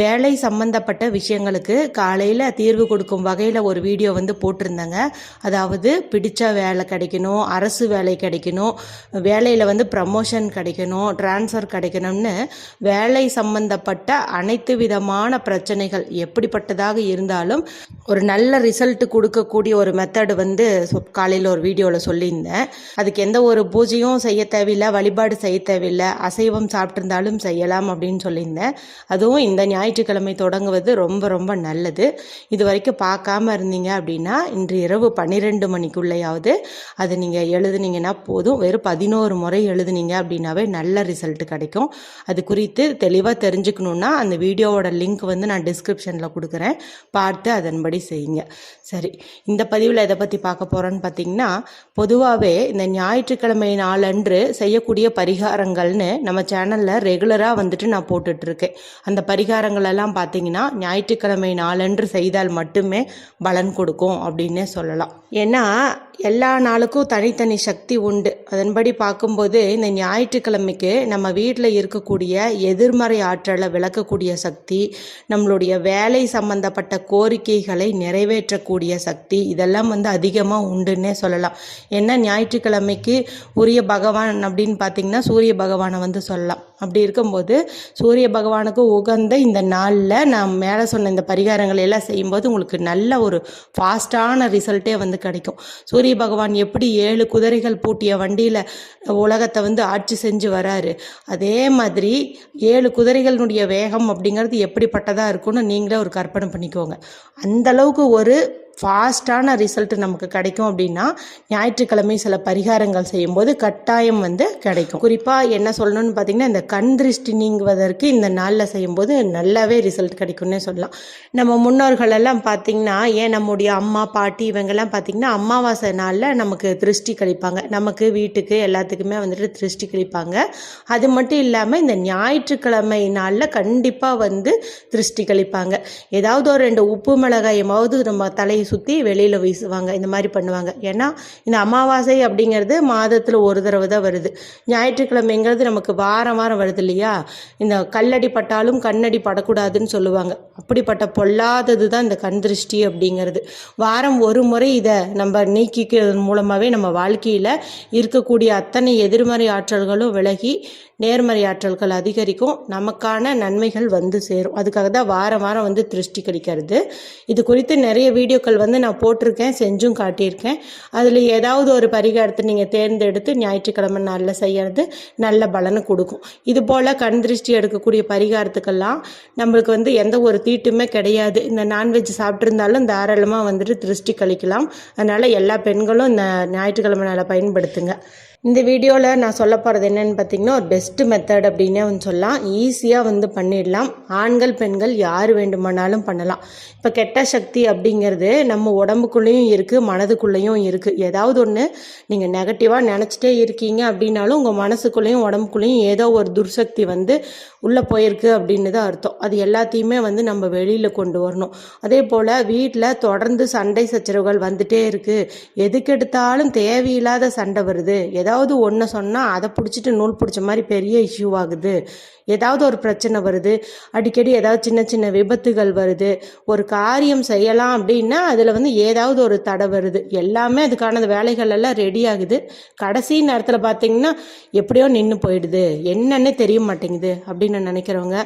வேலை சம்பந்தப்பட்ட விஷயங்களுக்கு காலையில் தீர்வு கொடுக்கும் வகையில் ஒரு வீடியோ வந்து போட்டிருந்தேங்க. அதாவது பிடிச்ச வேலை கிடைக்கணும் அரசு வேலை கிடைக்கணும் வேலையில் வந்து ப்ரமோஷன் கிடைக்கணும் ட்ரான்ஸ்ஃபர் கிடைக்கணும்னு வேலை சம்பந்தப்பட்ட அனைத்து விதமான பிரச்சனைகள் எப்படிப்பட்டதாக இருந்தாலும் ஒரு நல்ல ரிசல்ட் கொடுக்கக்கூடிய ஒரு மெத்தடு வந்து காலையில் ஒரு வீடியோவில் சொல்லியிருந்தேன். அதுக்கு எந்த ஒரு பூஜையும் செய்ய தேவையில்லை வழிபாடு செய்ய தேவையில்லை அசைவம் சாப்பிட்ருந்தாலும் செய்யலாம் அப்படின்னு சொல்லியிருந்தேன். அதுவும் இந்த ஞாயிற்றுக்கிழமை தொடங்குவது ரொம்ப ரொம்ப நல்லது. இது வரைக்கும் பார்க்காம இருந்தீங்க அப்படின்னா இன்று இரவு பன்னிரெண்டு மணிக்குள்ளேயாவது அதை நீங்கள் எழுதுனீங்கன்னா போதும். வெறும் பதினோரு முறை எழுதுனீங்க அப்படின்னாவே நல்ல ரிசல்ட் கிடைக்கும். அது குறித்து தெளிவாக தெரிஞ்சுக்கணுன்னா அந்த வீடியோவோட லிங்க் வந்து நான் டிஸ்கிரிப்ஷனில் கொடுக்குறேன். பார்த்து அதன்படி செய்யுங்க. சரி இந்த பதிவில் எதை பற்றி பார்க்க போகிறோன்னு பார்த்தீங்கன்னா பொதுவாகவே இந்த ஞாயிற்றுக்கிழமை நாளன்று செய்யக்கூடிய பரிகாரங்கள்னு நம்ம சேனலில் ரெகுலராக வந்துட்டு நான் போட்டுட்ருக்கேன் அந்த பரிகாரங்கள் எல்லாம் பார்த்தீங்கன்னா ஞாயிற்றுக்கிழமை நாளன்று செய்தால் மட்டுமே பலன் கொடுக்கும் அப்படின்னே சொல்லலாம். ஏன்னா எல்லா நாளுக்கும் தனித்தனி சக்தி உண்டு. அதன்படி பார்க்கும்போது இந்த ஞாயிற்றுக்கிழமைக்கு நம்ம வீட்டில் இருக்கக்கூடிய எதிர்மறை ஆற்றலை விளக்கக்கூடிய சக்தி நம்மளுடைய வேலை சம்பந்தப்பட்ட கோரிக்கைகளை நிறைவேற்றக்கூடிய சக்தி இதெல்லாம் வந்து அதிகமாக உண்டுன்னே சொல்லலாம். ஏன்னா ஞாயிற்றுக்கிழமைக்கு உரிய பகவான் அப்படின்னு பார்த்தீங்கன்னா சூரிய பகவானை வந்து சொல்லலாம். அப்படி இருக்கும்போது சூரிய பகவானுக்கு உகந்த இந்த நாளில் நான் மேலே சொன்ன இந்த பரிகாரங்களை எல்லாம் செய்யும்போது உங்களுக்கு நல்ல ஒரு ஃபாஸ்ட்டான ரிசல்ட்டே வந்து கிடைக்கும். சூரிய பகவான் எப்படி ஏழு குதிரைகள் பூட்டிய வண்டியில் உலகத்தை வந்து ஆட்சி செஞ்சு வராரு அதே மாதிரி ஏழு குதிரைகளினுடைய வேகம் அப்படிங்கிறது எப்படிப்பட்டதாக இருக்கும்னு நீங்களே ஒரு கற்பனை பண்ணிக்கோங்க. அந்த அளவுக்கு ஒரு ஃபாஸ்ட்டான ரிசல்ட் நமக்கு கிடைக்கும் அப்படின்னா ஞாயிற்றுக்கிழமை சில பரிகாரங்கள் செய்யும்போது கட்டாயம் வந்து கிடைக்கும். குறிப்பாக என்ன சொல்லணும்னு பார்த்தீங்கன்னா இந்த கண் திருஷ்டி நீங்குவதற்கு இந்த நாளில் செய்யும்போது நல்லாவே ரிசல்ட் கிடைக்கும்னே சொல்லலாம். நம்ம முன்னோர்களெல்லாம் பார்த்தீங்கன்னா ஏன் நம்முடைய அம்மா பாட்டி இவங்கெல்லாம் பார்த்தீங்கன்னா அமாவாசை நாளில் நமக்கு திருஷ்டி கழிப்பாங்க நமக்கு வீட்டுக்கு எல்லாத்துக்குமே வந்துட்டு திருஷ்டி கழிப்பாங்க அது மட்டும் இல்லாமல் இந்த ஞாயிற்றுக்கிழமை நாளில் கண்டிப்பாக வந்து திருஷ்டி கழிப்பாங்க ஏதாவது ஒரு ரெண்டு உப்பு மிளகாயமாவது நம்ம தலை சுற்றி வெளியில் வீசுவாங்க இந்த மாதிரி பண்ணுவாங்க. ஏன்னா இந்த அமாவாசை அப்படிங்கிறது மாதத்தில் ஒரு தடவை தான் வருது. ஞாயிற்றுக்கிழமைங்கிறது நமக்கு வாரம் வாரம் வருது இல்லையா? இந்த கல்லடி பட்டாலும் கண்ணடி படக்கூடாதுன்னு சொல்லுவாங்க. அப்படிப்பட்ட பொல்லாதது தான் இந்த கண் திருஷ்டி அப்படிங்கிறது. வாரம் ஒரு முறை இதை நம்ம நீக்கிக்கிறது மூலமாகவே நம்ம வாழ்க்கையில் இருக்கக்கூடிய அத்தனை எதிர்மறை ஆற்றல்களும் விலகி நேர்மறை ஆற்றல்கள் அதிகரிக்கும். நமக்கான நன்மைகள் வந்து சேரும். அதுக்காக தான் வாரம் வாரம் வந்து திருஷ்டி கழிக்கிறது இது குறித்து நிறைய வீடியோக்கள் வந்து நான் போட்டிருக்கேன் செஞ்சும் காட்டியிருக்கேன். அதில் ஏதாவது ஒரு பரிகாரத்தை நீங்கள் தேர்ந்தெடுத்து ஞாயிற்றுக்கிழமை நாளில் செய்யறது நல்ல பலனை கொடுக்கும். இது போல் கண் திருஷ்டி எடுக்கக்கூடிய பரிகாரத்துக்கெல்லாம் நம்மளுக்கு வந்து எந்த ஒரு தீட்டுமே கிடையாது. இந்த நான்வெஜ் சாப்பிட்ருந்தாலும் தாராளமாக வந்துட்டு திருஷ்டி கழிக்கலாம். அதனால் எல்லா பெண்களும் இந்த ஞாயிற்றுக்கிழமை நாளை பயன்படுத்துங்க. இந்த வீடியோவில் நான் சொல்ல போகிறது என்னென்னு பார்த்தீங்கன்னா ஒரு பெஸ்ட்டு மெத்தட் அப்படின்னே வந்து சொல்லலாம். ஈஸியாக வந்து பண்ணிடலாம். ஆண்கள் பெண்கள் யார் வேண்டுமானாலும் பண்ணலாம். இப்போ கெட்ட சக்தி அப்படிங்கிறது நம்ம உடம்புக்குள்ளேயும் இருக்குது மனதுக்குள்ளேயும் இருக்குது ஏதாவது ஒன்று நீங்கள் நெகட்டிவாக நினச்சிட்டே இருக்கீங்க அப்படின்னாலும் உங்கள் மனசுக்குள்ளேயும் உடம்புக்குள்ளேயும் ஏதோ ஒரு துர்சக்தி வந்து உள்ளே போயிருக்கு அப்படின்னு தான் அர்த்தம். அது எல்லாத்தையுமே வந்து நம்ம வெளியில் கொண்டு வரணும். அதே போல் வீட்டில் தொடர்ந்து சண்டை சச்சரவுகள் வந்துட்டே இருக்குது எதுக்கெடுத்தாலும் தேவையில்லாத சண்டை வருது. ஏதாவது ஏதாவது ஒன்று சொன்னால் அதை பிடிச்சிட்டு நூல் பிடிச்ச மாதிரி பெரிய இஷ்யூ ஆகுது. ஏதாவது ஒரு பிரச்சனை வருது அடிக்கடி ஏதாவது சின்ன சின்ன விபத்துகள் வருது ஒரு காரியம் செய்யலாம் அப்படின்னா அதில் வந்து ஏதாவது ஒரு தடை வருது. எல்லாமே அதுக்கான வேலைகள் எல்லாம் ரெடி ஆகுது. கடைசி நேரத்தில் பார்த்தீங்கன்னா எப்படியோ நின்று போயிடுது. என்னன்னு தெரிய மாட்டேங்குது அப்படின்னு நினைக்கிறவங்க.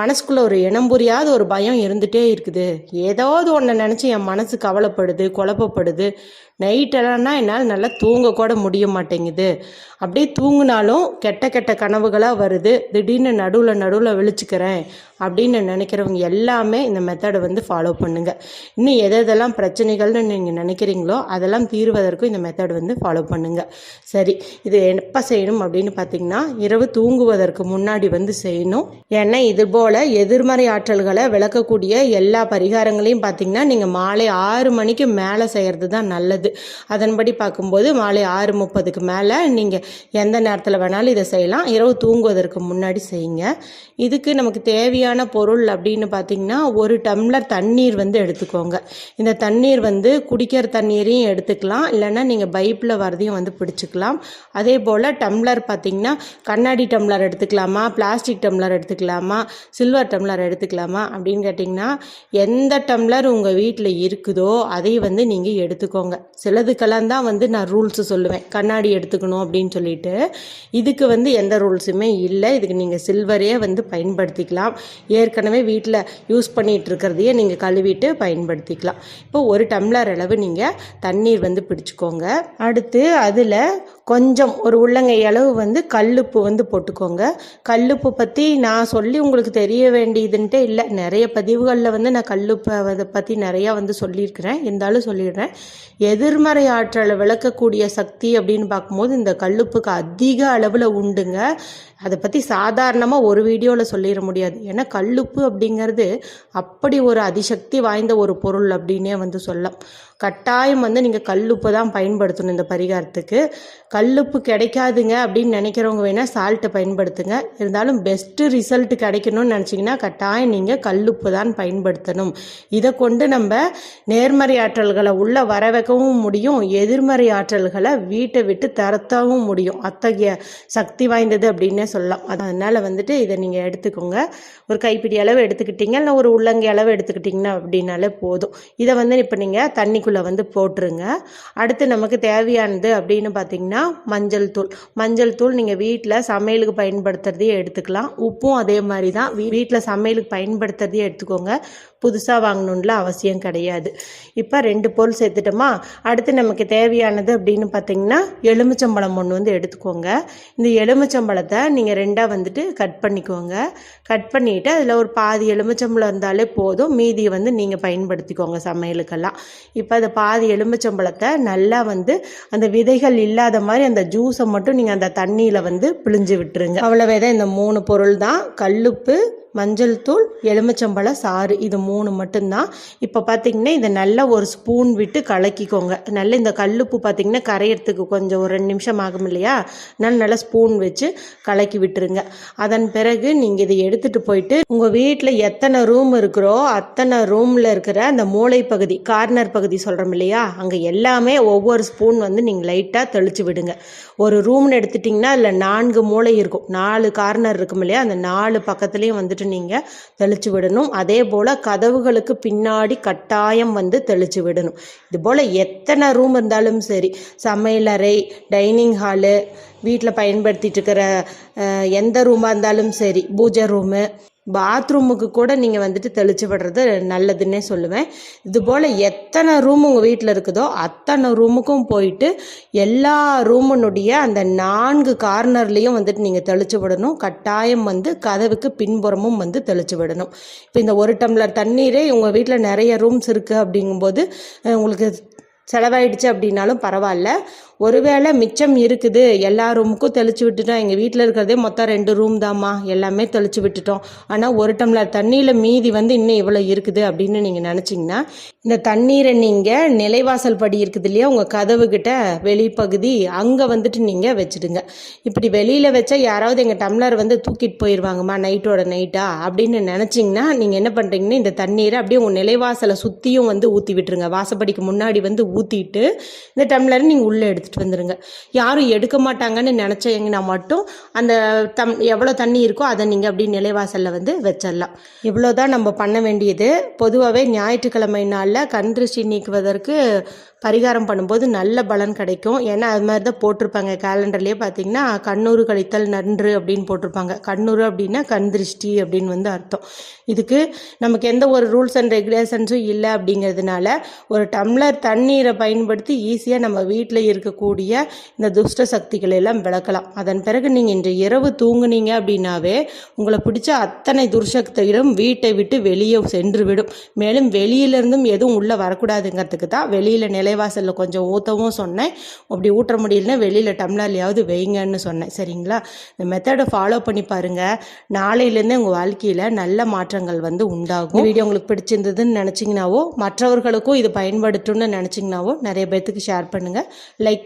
மனசுக்குள்ள ஒரு இனம் புரியாத ஒரு பயம் இருந்துகிட்டே இருக்குது. ஏதாவது ஒன்று நினச்சி என் மனசு கவலைப்படுது குழப்பப்படுது. நைட்டெல்லாம்னா என்னால் நல்லா தூங்க கூட முடிய மாட்டேங்குது. அப்படியே தூங்கினாலும் கெட்ட கெட்ட கனவுகளாக வருது. திடீர்னு நடுவில் நடுவில் விழிச்சுக்கிறேன் அப்படின்னு நினைக்கிறவங்க எல்லாமே இந்த மெத்தடை வந்து ஃபாலோ பண்ணுங்கள் இன்னும் எது எதெல்லாம் பிரச்சனைகள்னு நீங்கள் நினைக்கிறீங்களோ அதெல்லாம் தீர்வதற்கும் இந்த மெத்தட் வந்து ஃபாலோ பண்ணுங்கள் சரி இது எப்போ செய்யணும் அப்படின்னு பார்த்தீங்கன்னா இரவு தூங்குவதற்கு முன்னாடி வந்து செய்யணும். ஏன்னா இது போல் எதிர்மறை ஆற்றல்களை விளக்கக்கூடிய எல்லா பரிகாரங்களையும் பார்த்தீங்கன்னா நீங்கள் மாலை ஆறு மணிக்கு மேலே செய்கிறது தான் நல்லது. அதன்படி பார்க்கும்போது மாலை ஆறு முப்பதுக்கு மேலே நீங்கள் எந்த நேரத்தில் வேணாலும் இதை செய்யலாம். இரவு தூங்குவதற்கு முன்னாடி செய்யுங்க. பண்ணிக்கிங்க இதுக்கு நமக்கு தேவையான பொருள் அப்படின்னு பார்த்தீங்கன்னா ஒரு டம்ளர் தண்ணீர் வந்து எடுத்துக்கோங்க. இந்த தண்ணீர் வந்து குடிக்கிற தண்ணீரையும் எடுத்துக்கலாம். இல்லைன்னா நீங்கள் பைப்பில் வரதையும் வந்து பிடிச்சிக்கலாம். அதே போல் டம்ளர் பார்த்தீங்கன்னா கண்ணாடி டம்ளர் எடுத்துக்கலாமா? பிளாஸ்டிக் டம்ளர் எடுத்துக்கலாமா? சில்வர் டம்ளர் எடுத்துக்கலாமா? அப்படின்னு கேட்டிங்கன்னா எந்த டம்ளர் உங்கள் வீட்டில் இருக்குதோ அதை வந்து நீங்கள் எடுத்துக்கோங்க. சிலதுக்கெல்லாம் தான் வந்து நான் ரூல்ஸ் சொல்லுவேன். கண்ணாடி எடுத்துக்கணும் அப்படின்னு சொல்லிட்டு. இதுக்கு வந்து எந்த ரூல்ஸுமே இல்லை. இதுக்கு நீங்கள் சில்வரே வந்து பயன்படுத்திக்கலாம். ஏற்கனவே வீட்டில் யூஸ் பண்ணிகிட்டு இருக்கிறதையே நீங்கள் கழுவிட்டு பயன்படுத்திக்கலாம். இப்போ ஒரு டம்ளர் அளவு நீங்கள் தண்ணீர் வந்து பிடிச்சிக்கோங்க. அடுத்து அதில் கொஞ்சம் ஒரு உள்ளங்கை அளவு வந்து கல்லுப்பு வந்து போட்டுக்கோங்க. கல்லுப்பு பற்றி நான் சொல்லி உங்களுக்கு தெரிய வேண்டியதுன்ட்டு இல்லை. நிறைய பதிவுகளில் வந்து நான் கல்லுப்பை அதை பற்றி நிறையா வந்து சொல்லியிருக்கிறேன். இருந்தாலும் சொல்லிடுறேன். எதிர்மறை ஆற்றலை விளக்கக்கூடிய சக்தி அப்படின்னு பார்க்கும்போது இந்த கல்லுப்புக்கு அதிக அளவில் உண்டுங்க. அதை பற்றி சாதாரணமாக ஒரு வீடியோவில் சொல்லிட முடியாது. ஏன்னா கல்லுப்பு அப்படிங்கிறது அப்படி ஒரு அதிசக்தி வாய்ந்த ஒரு பொருள் அப்படின்னே வந்து சொல்லலாம். கட்டாயம் வந்து நீங்கள் கல்லுப்பு தான் பயன்படுத்தணும் இந்த பரிகாரத்துக்கு. கல்லுப்பு கிடைக்காதுங்க அப்படின்னு நினைக்கிறவங்க வேணால் சால்ட்டை பயன்படுத்துங்க. இருந்தாலும் பெஸ்ட்டு ரிசல்ட் கிடைக்கணும்னு நினச்சிங்கன்னா கட்டாயம் நீங்கள் கல்லுப்பு தான் பயன்படுத்தணும். இதை கொண்டு நம்ம நேர்மறை ஆற்றல்களை உள்ளே வர வைக்கவும் முடியும். எதிர்மறை ஆற்றல்களை வீட்டை விட்டு தரத்தவும் முடியும். அத்தகைய சக்தி வாய்ந்தது அப்படின்னே சொல்லலாம். அதனால் வந்துட்டு இதை நீங்கள் எடுத்துக்கோங்க. ஒரு கைப்பிடி அளவு எடுத்துக்கிட்டீங்க. இல்லை ஒரு உள்ளங்கை அளவு எடுத்துக்கிட்டிங்கன்னா அப்படின்னாலே போதும். இதை வந்து இப்போ நீங்கள் தண்ணிக்குள்ளே வந்து போட்டுருங்க. அடுத்து நமக்கு தேவையானது அப்படின்னு பார்த்தீங்கன்னா மஞ்சள் தூள். மஞ்சள் தூள் நீங்கள் வீட்டில் சமையலுக்கு பயன்படுத்துறதையே எடுத்துக்கலாம். உப்பும் அதே மாதிரி தான் வீட்டில் சமையலுக்கு பயன்படுத்துறதையே எடுத்துக்கோங்க. புதுசாக வாங்கணுன்ல அவசியம் கிடையாது. இப்போ ரெண்டு பொருள் சேர்த்துட்டோமா? அடுத்து நமக்கு தேவையானது அப்படின்னு பார்த்தீங்கன்னா எலுமிச்சம்பழம் ஒன்று வந்து எடுத்துக்கோங்க. இந்த எலுமிச்சம்பழத்தை நீங்கள் ரெண்டாக வந்துட்டு கட் பண்ணிக்கோங்க. கட் பண்ணிவிட்டு அதில் ஒரு பாதி எலுமிச்சம்பழம் இருந்தாலே போதும். மீதியை வந்து நீங்கள் பயன்படுத்திக்கோங்க சமையலுக்கெல்லாம். இப்போ அந்த பாதி எலுமிச்சம்பழத்தை நல்லா வந்து அந்த விதைகள் இல்லாத மாதிரி அந்த ஜூஸை மட்டும் நீங்கள் அந்த தண்ணியில் வந்து பிழிஞ்சு விட்டுருங்க. அவ்வளவே தான் இந்த மூணு பொருள் தான் கல்லுப்பு மஞ்சள் தூள் எலுமிச்சம்பழ சாறு இது மூணு மட்டும்தான். இப்போ பார்த்தீங்கன்னா இதை நல்லா ஒரு ஸ்பூன் விட்டு கலக்கிக்கோங்க. நல்ல இந்த கல்லுப்பு பார்த்தீங்கன்னா கரையிறதுக்கு கொஞ்சம் ஒரு ரெண்டு நிமிஷம் ஆகும் இல்லையா? நல்ல நல்லா ஸ்பூன் வச்சு கலக்கி விட்டுருங்க. அதன் பிறகு நீங்கள் இதை எடுத்துகிட்டு போயிட்டு உங்கள் வீட்டில் எத்தனை ரூம் இருக்கிறோ அத்தனை ரூமில் இருக்கிற அந்த மூளை பகுதி கார்னர் பகுதி சொல்கிறோம் இல்லையா? அங்கே எல்லாமே ஒவ்வொரு ஸ்பூன் வந்து நீங்கள் லைட்டாக தெளித்து விடுங்க. ஒரு ரூம்னு எடுத்துட்டிங்கன்னா அதில் நான்கு மூளை இருக்கும். நாலு கார்னர் இருக்கும் இல்லையா? அந்த நாலு பக்கத்துலேயும் வந்துட்டு வந்துட்டு நீங்கள் தெளித்து விடணும். அதே போல் கதவுகளுக்கு பின்னாடி கட்டாயம் வந்து தெளித்து விடணும். இது போல் எத்தனை ரூம் இருந்தாலும் சரி சமையலறை டைனிங் ஹாலு வீட்டில் பயன்படுத்திட்டு இருக்கிற எந்த ரூமாக இருந்தாலும் சரி பூஜை ரூமு பாத்ரூமுக்கு கூட நீங்கள் வந்துட்டு தெளிச்சு விடுறது நல்லதுன்னே சொல்லுவேன். இது போல் எத்தனை ரூம் உங்கள் வீட்டில் இருக்குதோ அத்தனை ரூமுக்கும் போயிட்டு எல்லா ரூமுனுடைய அந்த நான்கு கார்னர்லேயும் வந்துட்டு நீங்கள் தெளித்து விடணும் கட்டாயம் வந்து கதவுக்கு பின்புறமும் வந்து தெளிச்சு விடணும் இப்போ இந்த ஒரு டம்ளர் தண்ணீரே உங்கள் வீட்டில் நிறைய ரூம்ஸ் இருக்குது அப்படிங்கும்போது உங்களுக்கு செலவாயிடுச்சு அப்படின்னாலும் பரவாயில்ல. ஒருவேளை மிச்சம் இருக்குது எல்லா ரூமுக்கும் தெளித்து விட்டுட்டோம். எங்கள் வீட்டில் இருக்கிறதே மொத்தம் ரெண்டு ரூம் தாம்மா. எல்லாமே தெளித்து விட்டுட்டோம். ஆனால் ஒரு டம்ளர் தண்ணியில் மீதி வந்து இன்னும் இவ்வளோ இருக்குது அப்படின்னு நீங்கள் நினச்சிங்கன்னா இந்த தண்ணீரை நீங்கள் நிலைவாசல் படி இருக்குது இல்லையா உங்கள் கதவு வெளிப்பகுதி அங்கே வந்துட்டு நீங்கள் வச்சுடுங்க. இப்படி வெளியில் வச்சா யாராவது எங்கள் டம்ளர் வந்து தூக்கிட்டு போயிடுவாங்கம்மா நைட்டோட நைட்டா அப்படின்னு நினச்சிங்கன்னா நீங்கள் என்ன பண்ணுறீங்கன்னா இந்த தண்ணீரை அப்படியே உங்கள் நிலைவாசலை சுற்றியும் வந்து ஊற்றி விட்டுருங்க. வாசப்படிக்கு முன்னாடி வந்து ஊற்றிட்டு இந்த டம்ளரை நீங்கள் உள்ளே எடுத்து எடுத்துகிட்டு வந்துடுங்க யாரும் எடுக்க மாட்டாங்கன்னு நினச்சிங்கன்னா மட்டும் அந்த தம் எவ்வளோ தண்ணி இருக்கோ அதை நீங்கள் அப்படி நிலைவாசலில் வந்து வச்சிடலாம். இவ்வளோ தான் நம்ம பண்ண வேண்டியது. பொதுவாகவே ஞாயிற்றுக்கிழமை நாளில் கண் திருஷ்டி நீக்குவதற்கு பரிகாரம் பண்ணும்போது நல்ல பலன் கிடைக்கும். ஏன்னா அது மாதிரி தான் போட்டிருப்பாங்க. கேலண்டர்லேயே பார்த்தீங்கன்னா கண்ணூறு கழித்தல் நன்று அப்படின்னு போட்டிருப்பாங்க. கண்ணூறு அப்படின்னா கண் திருஷ்டி அப்படின்னு வந்து அர்த்தம். இதுக்கு நமக்கு எந்த ஒரு ரூல்ஸ் அண்ட் ரெகுலேஷன்ஸும் இல்லை அப்படிங்கிறதுனால ஒரு டம்ளர் தண்ணீரை பயன்படுத்தி ஈஸியாக நம்ம வீட்டில் இருக்கக்கூடிய இந்த துஷ்ட சக்திகளை எல்லாம் விளக்கலாம். அதன் பிறகு நீங்கள் இன்று இரவு தூங்குனீங்க அப்படின்னாவே உங்களை பிடிச்ச அத்தனை துர்சக்திகளும் வீட்டை விட்டு வெளியே சென்று விடும் மேலும் வெளியிலேருந்தும் எதுவும் உள்ளே வரக்கூடாதுங்கிறதுக்கு தான் வெளியில் நிலைவாசலில் கொஞ்சம் ஊற்றவும் சொன்னேன். அப்படி ஊற்ற முடியலன்னா வெளியில் டம்ளர்லையாவது வைங்கன்னு சொன்னேன். சரிங்களா? இந்த மெத்தடை ஃபாலோ பண்ணி பாருங்கள் நாளையிலேருந்தே உங்கள் வாழ்க்கையில் நல்ல மாற்றங்கள் வந்து உண்டாகும். வீடியோ உங்களுக்கு பிடிச்சிருந்ததுன்னு நினச்சிங்கனாவோ மற்றவர்களுக்கும் இது பயன்படுத்தும்னு நினச்சிங்கனாவோ நிறைய பேர்த்துக்கு ஷேர் பண்ணுங்கள் லைக்